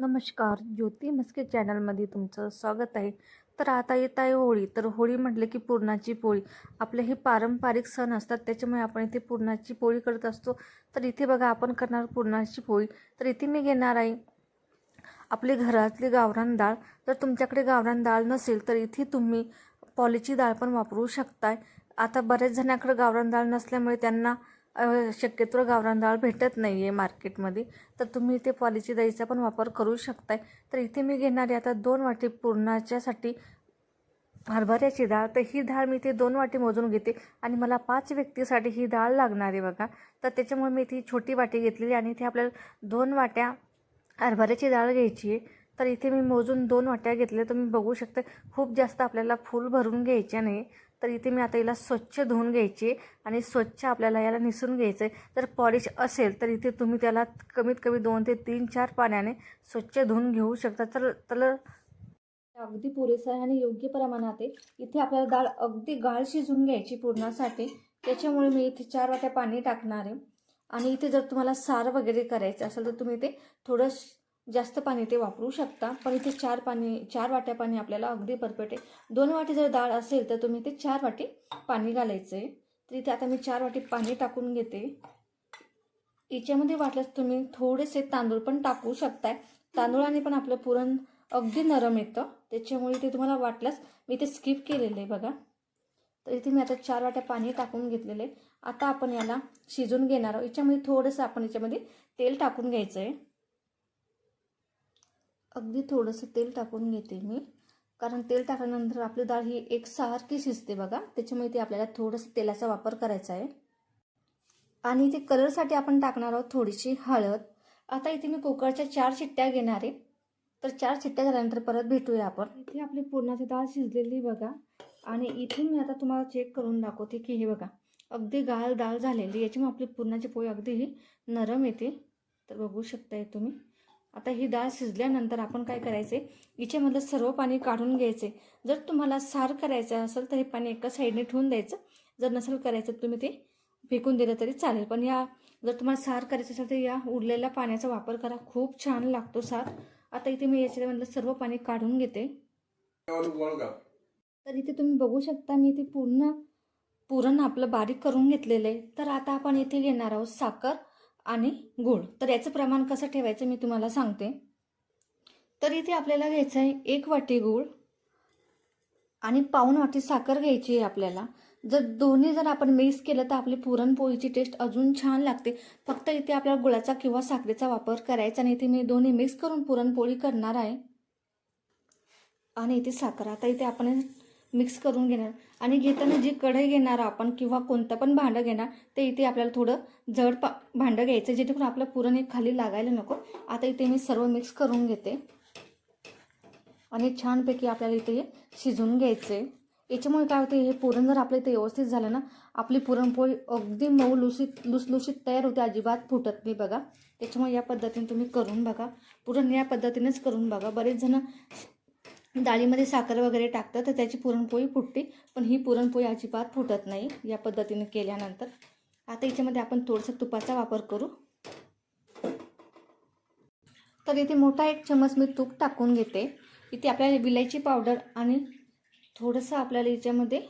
नमस्कार ज्योती मस्के चॅनलमध्ये तुमचं स्वागत आहे. तर आता येत आहे होळी. तर होळी म्हटलं की पुरणाची पोळी. आपले हे पारंपरिक सण असतात त्याच्यामुळे आपण इथे पुरणाची पोळी करत असतो. तर इथे बघा आपण करणार पुरणाची पोळी. तर इथे मी घेणार आहे आपली घरातली गावरान डाळ. जर तुमच्याकडे गावरान डाळ नसेल तर इथे तुम्ही पॉलीची डाळ पण वापरू शकताय. आता बऱ्याच जणांकडे गावरान डाळ नसल्यामुळे त्यांना शक्यतो गावरान डाळ भेटत नाही आहे मार्केटमध्ये. तर तुम्ही इथे पॉलीची दहीचा पण वापर करू शकताय. तर इथे मी घेणारी आता दोन वाटी पुरणाच्यासाठी हरभऱ्याची डाळ. तर ही डाळ मी इथे दोन वाटी मोजून घेते आणि मला पाच व्यक्तीसाठी ही डाळ लागणार आहे बघा. तर त्याच्यामुळे मी इथे छोटी वाटी घेतलेली आणि इथे आपल्याला दोन वाट्या हरभऱ्याची डाळ घ्यायची आहे. तर इथे मी मोजून दोन वाट्या घेतल्या. तुम्ही बघू शकता खूप जास्त आपल्याला फूल भरून घ्यायच्या नाही. तर इथे मी आता हिला स्वच्छ धुवून घ्यायची आणि स्वच्छ आपल्याला याला निसून घ्यायचं आहे जर पॉलिश असेल तर इथे तुम्ही त्याला कमीत कमी दोन ते तीन चार पाण्याने स्वच्छ धुवून घेऊ शकता. तर तर अगदी पुरेसा आहे आणि योग्य प्रमाणात आहे. इथे आपल्याला डाळ अगदी गाळ शिजून घ्यायची पूर्णासाठी. त्याच्यामुळे मी इथे चार वाट्या पाणी टाकणार आहे. आणि इथे जर तुम्हाला सार वगैरे करायचं असेल तर तुम्ही इथे थोडं जास्त पाणी ते वापरू शकता. पण इथे चार पाणी चार वाट्या पाणी आपल्याला अगदी परफेक्ट आहे. दोन वाटी जर डाळ असेल तर तुम्ही इथे चार वाटी पाणी घालायचं आहे. तर इथे आता मी चार वाटी पाणी टाकून घेते. याच्यामध्ये वाटल्यास तुम्ही थोडेसे तांदूळ पण टाकू शकताय. तांदूळाने पण आपलं पुरण अगदी नरम येतं. त्याच्यामुळे ते तुम्हाला वाटल्यास मी ते स्किप केलेलं आहे बघा. तर इथे मी आता चार वाट्या पाणी टाकून घेतलेले आहे. आता आपण याला शिजून घेणार आहोत. याच्यामध्ये थोडंसं आपण याच्यामध्ये तेल टाकून घ्यायचं आहे. अगदी थोडंसं तेल टाकून घेते मी. कारण तेल टाकल्यानंतर आपली डाळ ही एक सारखी शिजते बघा. त्याच्यामुळे ते आपल्याला थोडंसं तेलाचा वापर करायचा आहे. आणि ते कलरसाठी आपण टाकणार आहोत थोडीशी हळद. आता इथे मी कुकरच्या चार शिट्ट्या घेणार आहे. तर चार शिट्ट्या झाल्यानंतर परत भेटूया आपण. इथे आपली पूर्णाची डाळ शिजलेली बघा. आणि इथून मी आता तुम्हाला चेक करून दाखवते की हे बघा. अगदी गाळ डाळ झालेली याच्यामुळे आपली पूर्णाची पोळी अगदी ही नरम येते. तर बघू शकताय तुम्ही. आता ही डाळ शिजल्यानंतर आपण काय करायचे? हिच्यामधलं सर्व पाणी काढून घ्यायचे. जर तुम्हाला सार करायचं असेल तर हे पाणी एका साईडने ठेवून द्यायचं. जर नसेल करायचं तर तुम्ही ते फेकून दिलं तरी चालेल. पण या जर तुम्हाला सार करायचं असेल तर या उरलेल्या पाण्याचा वापर करा. खूप छान लागतो सार. आता इथे मी याच्यामधलं सर्व पाणी काढून घेते. तर इथे तुम्ही बघू शकता मी इथे पूर्ण पुरण आपलं बारीक करून घेतलेलं आहे. तर आता आपण इथे घेणार आहोत साखर. आणि गूळ. तर याचं प्रमाण कसं ठेवायचं मी तुम्हाला सांगते. तर इथे आपल्याला घ्यायचं आहे एक वाटी गूळ आणि पाऊन वाटी साखर घ्यायची आहे आपल्याला. जर दोन्ही जर आपण मिक्स केलं तर आपली पुरणपोळीची टेस्ट अजून छान लागते. फक्त इथे आपल्याला गुळाचा किंवा साखरेचा वापर करायचा आणि इथे मी दोन्ही मिक्स करून पुरणपोळी करणार आहे. आणि इथे साखर. आता इथे आपण मिक्स करून घेणार. आणि घेताना जी कढई घेणार आपण किंवा कोणतं पण भांडं घेणार ते इथे आपल्याला थोडं जड पा भांडं घ्यायचं जेणेकरून आपलं पुरण हे खाली लागायला नको. आता इथे मी सर्व मिक्स करून घेते. आणि छानपैकी आपल्याला इथे हे शिजवून घ्यायचं आहे याच्यामुळे काय होते हे पुरण जर आपल्या इथे व्यवस्थित झालं ना आपली पुरणपोळी अगदी मऊ लुसीत लुसलुसीत तयार होते अजिबात फुटत नाही बघा. त्याच्यामुळे या पद्धतीने तुम्ही करून बघा. पुरण या पद्धतीनेच करून बघा. बरेच जण डाळीमध्ये साखर वगैरे टाकतं तर त्याची पुरणपोळी फुटते. पण ही पुरणपोळी अजिबात फुटत नाही या पद्धतीने केल्यानंतर. आता याच्यामध्ये आपण थोडंसं तुपाचा वापर करू. तर इथे मोठा एक चमच मी तूप टाकून घेते. इथे आपल्याला विलायची पावडर आणि थोडंसं आपल्याला याच्यामध्ये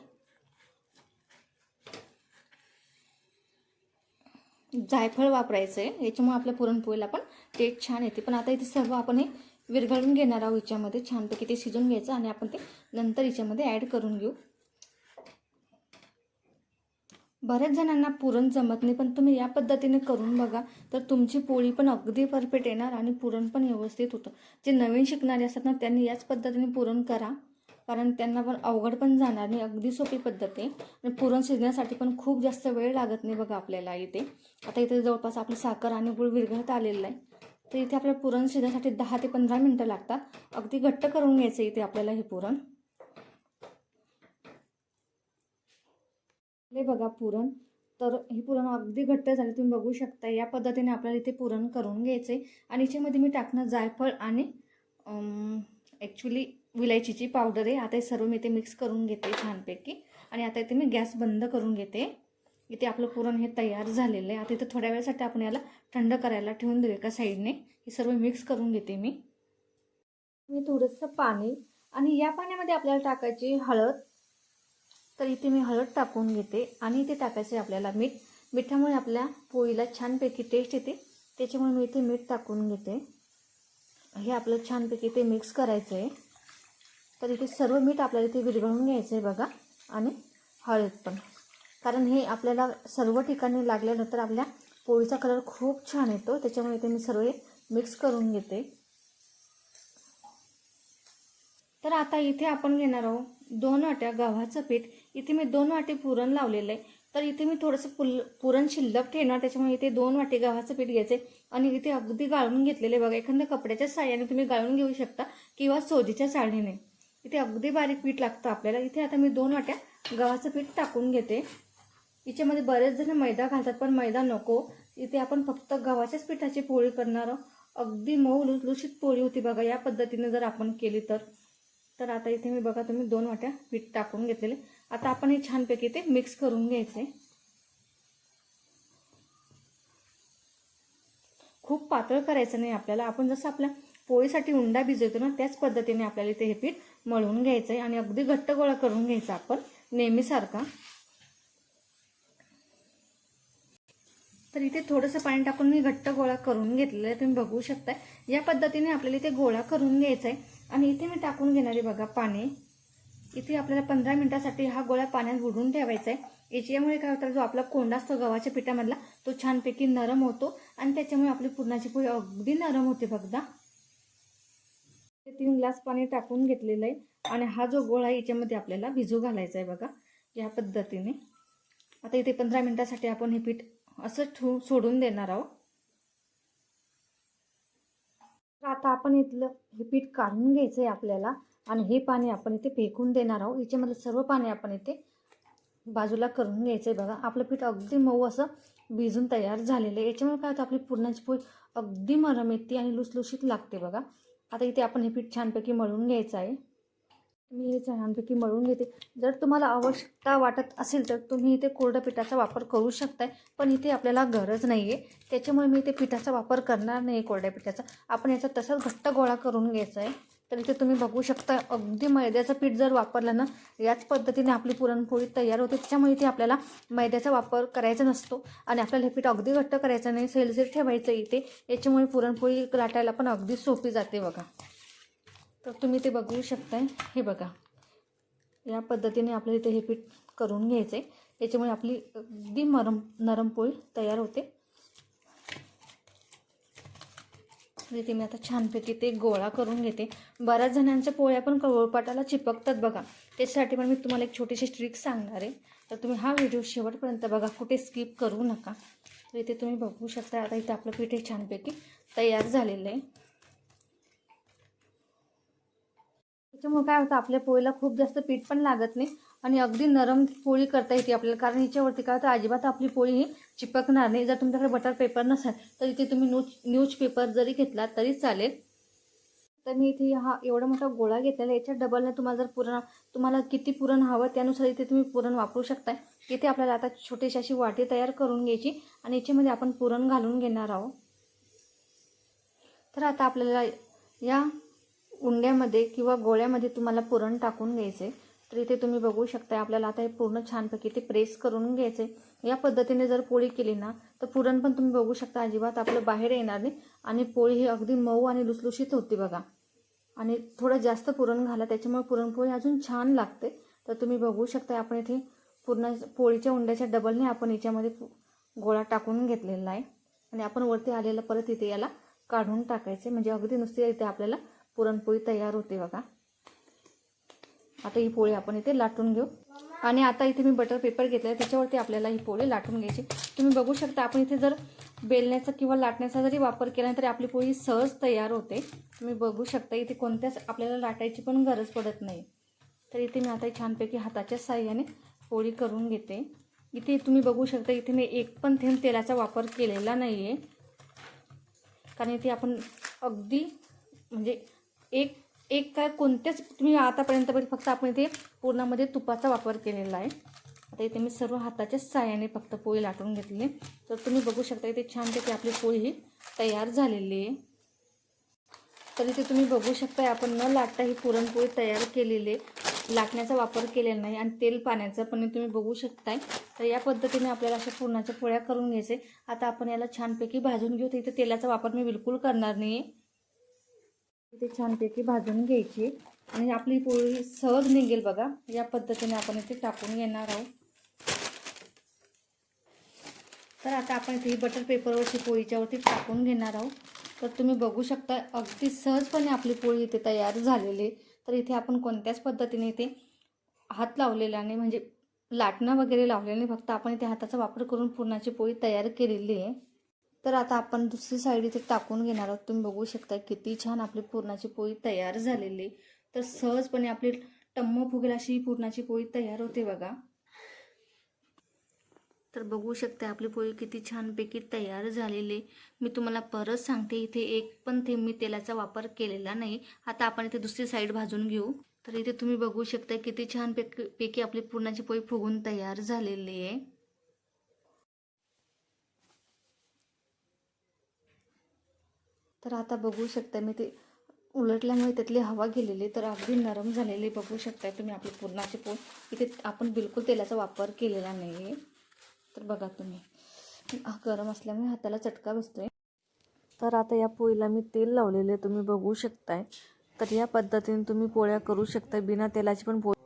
जायफळ वापरायचं आहे. याच्यामुळे आपल्या पुरणपोळीला पण टेस्ट छान येते. पण आता इथे सर्व आपण हे विरघळून घेणार आहोत याच्यामध्ये छानपैकी ते शिजून घ्यायचं आणि आपण ते नंतर याच्यामध्ये ॲड करून घेऊ. बऱ्याच जणांना पुरण जमत नाही पण तुम्ही या पद्धतीने करून बघा तर तुमची पोळी पण अगदी परफेक्ट येणार आणि पुरण पण व्यवस्थित होतं. जे नवीन शिकणारे असतात ना त्यांनी याच पद्धतीने पुरण करा कारण त्यांना पण अवघड पण जाणार नाही अगदी सोपी पद्धत आहे. आणि पुरण शिजण्यासाठी पण खूप जास्त वेळ लागत नाही बघा आपल्याला इथे. आता इथे जवळपास आपली साखर आणि गुळ विरघळत आलेलं आहे. तर इथे आपल्या पुरण शिजण्यासाठी दहा ते पंधरा मिनटं लागतात. अगदी घट्ट करून घ्यायचं इथे आपल्याला हे पुरण. हे बघा पुरण. तर हे पुरण अगदी घट्ट झाले. तुम्ही बघू शकता या पद्धतीने आपल्याला इथे पुरण करून घ्यायचं आहे आणि याच्यामध्ये मी टाकणं जायफळ आणि ॲक्च्युली विलायचीची पावडर आहे. आता हे सर्व मी इथे मिक्स करून घेते छानपैकी. आणि आता इथे मी गॅस बंद करून घेते. इथे आपलं पुरण हे तयार झालेलं आहे. आता इथे थोड्या वेळासाठी आपण याला थंड करायला ठेवून देऊ एका साईडने. हे सर्व मिक्स करून घेते मी. मी थोडंसं पाणी आणि या पाण्यामध्ये आपल्याला टाकायची हळद. तर इथे मी हळद टाकून घेते आणि इथे टाकायचे आपल्याला मीठ. मिठामुळे आपल्या पोळीला छानपैकी टेस्ट येते. त्याच्यामुळे मी इथे मीठ टाकून घेते. हे आपलं छानपैकी ते मिक्स करायचं आहे. तर इथे सर्व मीठ आपल्याला इथे विरघळून घ्यायचं आहे बघा. आणि हळद पण. कारण हे आपल्याला सर्व ठिकाणी लागल्यानंतर आपल्या पोळीचा कलर खूप छान येतो. त्याच्यामुळे इथे मी सर्व हे मिक्स करून घेते. तर आता इथे आपण घेणार आहोत दोन वाट्या गव्हाचं पीठ. इथे मी दोन वाटे पुरण लावलेलं आहे. तर इथे मी थोडंसं पुल पुरण शिल्लक ठेवणार त्याच्यामुळे इथे दोन वाटे गव्हाचं पीठ घ्यायचे आणि इथे अगदी गाळून घेतलेले बघा एखाद्या कपड्याच्या साह्याने तुम्ही गाळून घेऊ शकता किंवा सोजीच्या साडीने इथे अगदी बारीक पीठ लागतं आपल्याला. इथे आता मी दोन वाट्या गव्हाचं पीठ टाकून घेते. हिच्यामध्ये बरेच जण मैदा घालतात पण मैदा नको. इथे आपण फक्त गव्हाच्याच पिठाची पोळी करणार आहोत. अगदी मऊ लुसलुशीत पोळी होती बघा या पद्धतीने जर आपण केली तर. तर आता इथे मी बघा तुम्ही दोन वाट्या पीठ टाकून घेतलेले. आता आपण हे छानपैकी ते मिक्स करून घ्यायचे. खूप पातळ करायचं नाही आपल्याला. आपण जसं आपल्या पोळीसाठी उंडा भिजवतो ना त्याच पद्धतीने आपल्याला इथे हे पीठ मळून घ्यायचं आहे आणि अगदी घट्ट गोळा करून घ्यायचा आपण नेहमीसारखा. तर इथे थोडंसं पाणी टाकून मी घट्ट गोळा करून घेतलेलं आहे. तुम्ही बघू शकता या पद्धतीने आपल्याला इथे गोळा करून घ्यायचा आहे आणि इथे मी टाकून घेणार आहे बघा पाणी. इथे आपल्याला पंधरा मिनिटासाठी हा गोळा पाण्यात बुडून ठेवायचा आहे याच्यामुळे काय होतं जो आपला कोंडा असतो गव्हाच्या पिठामधला तो छानपैकी नरम होतो आणि त्याच्यामुळे आपली पुरणाची पोळी अगदी नरम होते बघा. तीन ग्लास पाणी टाकून घेतलेलं आहे. आणि हा जो गोळा आहे याच्यामध्ये आपल्याला भिजू घालायचा आहे बघा. या पद्धतीने. आता इथे पंधरा मिनिटासाठी आपण हे पीठ असं ठेवून सोडून देणार आहोत. तर आता आपण इथलं हे पीठ काढून घ्यायचं आहे आपल्याला आणि हे पाणी आपण इथे फेकून देणार आहोत. याच्यामध्ये सर्व पाणी आपण इथे बाजूला करून घ्यायचं आहे बघा. आपलं पीठ अगदी मऊ असं भिजून तयार झालेलं आहे. याच्यामुळे काय होतं आपली पुरणाची पोळी अगदी मरम येते आणि लुसलुशीत लागते बघा. आता इथे आपण हे पीठ छानपैकी मळून घ्यायचं आहे. मी हे छानपैकी मळून घेते. जर तुम्हाला आवश्यकता वाटत असेल तर तुम्ही इथे कोरड्या पिठाचा वापर करू शकताय पण इथे आपल्याला गरज नाही आहे त्याच्यामुळे मी इथे पिठाचा वापर करणार नाही कोरड्या पिठाचा. आपण याचा तसाच घट्ट गोळा करून घ्यायचा आहे तर इथे तुम्ही बघू शकता अगदी मैद्याचं पीठ जर वापरलं ना याच पद्धतीने आपली पुरणपोळी तयार होते. त्याच्यामुळे इथे आपल्याला मैद्याचा वापर करायचा नसतो आणि आपल्याला हे पीठ अगदी घट्ट करायचं नाही सैलसर ठेवायचं इथे. याच्यामुळे पुरणपोळी लाटायला पण अगदी सोपी जाते बघा. तर तुम्ही ते बघू शकताय. हे बघा. या पद्धतीने आपल्याला इथे हे पीठ करून घ्यायचं आहे याच्यामुळे आपली अगदी नरम नरम पोळी तयार होते. इथे मी आता छानपैकी ते गोळा करून घेते. बऱ्याच जणांच्या पोळ्या पण कवळपाटाला चिपकतात बघा. त्याच्यासाठी पण मी तुम्हाला एक छोटीशी ट्रिक सांगणार आहे. तर तुम्ही हा व्हिडिओ शेवटपर्यंत बघा. कुठे स्किप करू नका. तर इथे तुम्ही बघू शकता. आता इथे आपलं पीठ हे छानपैकी तयार झालेलं आहे. त्याच्यामुळे काय होतं आपल्या पोळीला खूप जास्त पीठ पण लागत नाही आणि अगदी नरम पोळी करता येते आपल्याला. कारण हिच्यावरती काय होतं अजिबात आपली पोळी ही चिपकणार नाही. जर तुमच्याकडे बटर पेपर नसेल तर इथे तुम्ही न्यूज न्यूज पेपर जरी घेतला तरी चालेल. तर मी इथे हा एवढा मोठा गोळा घेतलेला याच्या डबलने तुम्हाला जर पुरण तुम्हाला किती पुरण हवं त्यानुसार इथे तुम्ही पुरण वापरू शकताय. इथे आपल्याला आता छोटीशी अशी वाटी तयार करून घ्यायची आणि याच्यामध्ये आपण पुरण घालून घेणार आहोत. तर आता आपल्याला या उंड्यामध्ये किंवा गोळ्यामध्ये तुम्हाला पुरण टाकून घ्यायचे. तर इथे तुम्ही बघू शकता आपल्याला आता हे पूर्ण छानपैकी ते प्रेस करून घ्यायचे. या पद्धतीने जर पोळी केली ना तर पुरण पण तुम्ही बघू शकता अजिबात आपलं बाहेर येणार नाही. आणि पोळी ही अगदी मऊ आणि लुसलुशीत होती बघा. आणि थोडं जास्त पुरण घाला त्याच्यामुळे पुरणपोळी अजून छान लागते. तर तुम्ही बघू शकता आपण इथे पूर्ण पोळीच्या उंड्याच्या डबलने आपण याच्यामध्ये गोळा टाकून घेतलेला आहे. आणि आपण वरती आलेलं परत इथे याला काढून टाकायचे. म्हणजे अगदी नुसते इथे आपल्याला पुरणपोळी तयार होते बघा. आता ही पोळी आपण इथे लाटून घेऊ. आणि आता इथे मी बटर पेपर घेतला आहे त्याच्यावरती आपल्याला ही पोळी लाटून घ्यायची. तुम्ही बघू शकता आपण इथे जर बेलण्याचा किंवा लाटण्याचा जरी वापर केला तरी आपली पोळी सहज तयार होते. तुम्ही बघू शकता इथे कोणत्याच आपल्याला लाटायची पण गरज पडत नाही. तर इथे मी आता छानपैकी हाताच्या साह्याने पोळी करून घेते. इथे तुम्ही बघू शकता इथे मी एक पण थेंब तेलाचा वापर केलेला नाही आहे कारण इथे आपण अगदी म्हणजे एक एक काय कोणत्याच तुम्ही आतापर्यंत फक्त आपण इथे पूर्णामध्ये तुपाचा वापर केलेला आहे. आता इथे मी सर्व हाताच्या साह्याने फक्त पोळी लाटून घेतली तर तुम्ही बघू शकता इथे छानपैकी आपली पोळी ही तयार झालेली आहे. तर इथे तुम्ही बघू शकताय आपण न लाटता ही पुरणपोळी तयार केलेली आहे. लाटण्याचा वापर केलेला नाही आणि तेल पाण्याचा पण तुम्ही बघू शकताय. तर या पद्धतीने आपल्याला अशा पुरणाच्या पोळ्या करून घ्यायचे. आता आपण याला छानपैकी भाजून घेऊ. तर इथे तेलाचा वापर मी बिलकुल करणार नाही आहे इथे छानपैकी भाजून घ्यायची. आणि आपली पोळी सहज निघेल बघा. या पद्धतीने आपण इथे टाकून घेणार आहोत. तर आता आपण इथे ही बटर पेपरवरची पोळीच्यावरती टाकून घेणार आहोत. तर तुम्ही बघू शकता अगदी सहजपणे आपली पोळी इथे तयार झालेली तर इथे आपण कोणत्याच पद्धतीने इथे हात लावलेला नाही. म्हणजे लाटणं वगैरे लावलेलं नाही. फक्त आपण इथे हाताचा वापर करून पुरणाची पोळी तयार केलेली आहे. तर आता आपण दुसरी साईड इथे टाकून घेणार आहोत. तुम्ही बघू शकता किती छान आपली पुरणाची पोळी तयार झालेली. तर सहजपणे आपली टम्म फुगेल अशी पुरणाची पोळी तयार होते बघा. तर बघू शकता आपली पोळी किती छानपैकी तयार झालेली. मी तुम्हाला परत सांगते इथे एक पण थेंब मी तेलाचा वापर केलेला नाही. आता आपण इथे दुसरी साईड भाजून घेऊ. तर इथे तुम्ही बघू शकता किती छान पैकी पैकी आपली पुरणाची पोळी फुगून तयार झालेली आहे. तर आता बघू शकता मी ते उलटल्यामुळे त्यातली हवा गेलेली तर अगदी नरम झालेली बघू शकताय तुम्ही आपली पुरणाची पोळी इथे आपण बिलकुल तेलाचा वापर केलेला नाही आहे तर बघा तुम्ही. गरम असल्यामुळे हाताला चटका बसतोय. तर आता या पोळीला मी तेल लावलेले तुम्ही बघू शकताय. तर या पद्धतीने तुम्ही पोळ्या करू शकता बिना तेलाची पण पोळी